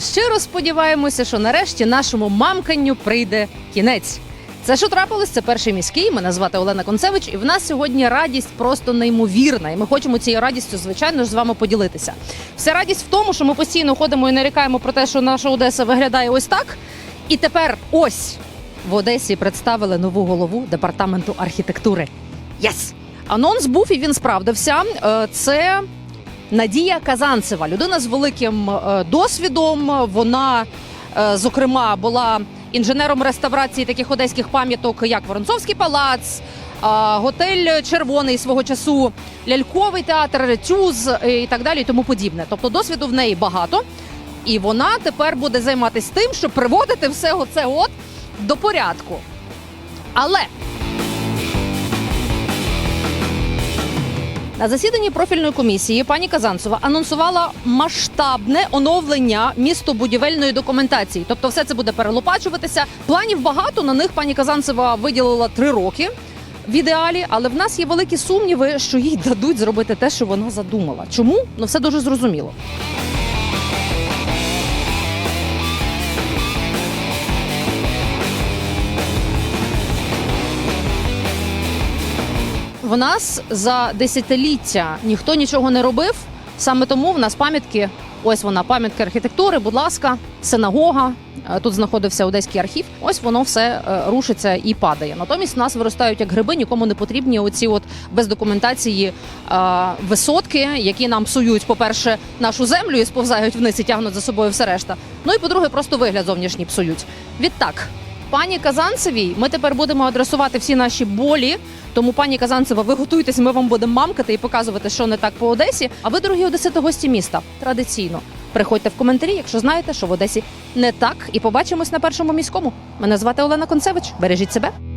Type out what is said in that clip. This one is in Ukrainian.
щиро сподіваємося, що нарешті нашому мамканню прийде кінець. Це що трапилось? Це перший міський. Мене звати Олена Концевич, і в нас сьогодні радість просто неймовірна. І ми хочемо цією радістю, звичайно ж, з вами поділитися. Вся радість в тому, що ми постійно ходимо і нарікаємо про те, що наша Одеса виглядає ось так. І тепер ось в Одесі представили нову голову департаменту архітектури. Єс! Анонс був і він справдився. Е, Це Надія Казанцева, людина з великим е, досвідом. Вона, е, зокрема, була інженером реставрації таких одеських пам'яток, як Воронцовський палац, е, готель Червоний свого часу, ляльковий театр, тюз і так далі, і тому подібне. Тобто досвіду в неї багато. І вона тепер буде займатися тим, щоб приводити все оце от до порядку. Але На засіданні профільної комісії пані Казанцева анонсувала масштабне оновлення містобудівельної документації. Тобто, все це буде перелопачуватися. Планів багато. На них пані Казанцева виділила три роки в ідеалі, але в нас є великі сумніви, що їй дадуть зробити те, що вона задумала. Чому? Ну все дуже зрозуміло. В нас за десятиліття ніхто нічого не робив. Саме тому в нас пам'ятки. Ось вона, пам'ятки архітектури, будь ласка, синагога. Е, Тут знаходився одеський архів. Ось воно все е, рушиться і падає. Натомість нас виростають як гриби, нікому не потрібні оці от без документації е, висотки, які нам псують, по-перше, нашу землю і сповзають вниз і тягнуть за собою все решта. Ну і по-друге, просто вигляд зовнішній псують. Відтак, пані Казанцевій, ми тепер будемо адресувати всі наші болі. Тому, пані Казанцева, ви готуйтесь, ми вам будемо мамкати і показувати, що не так по Одесі. А ви, дорогі одесити, гості міста, традиційно приходьте в коментарі, якщо знаєте, що в Одесі не так. І побачимось на першому міському. Мене звати Олена Концевич. Бережіть себе.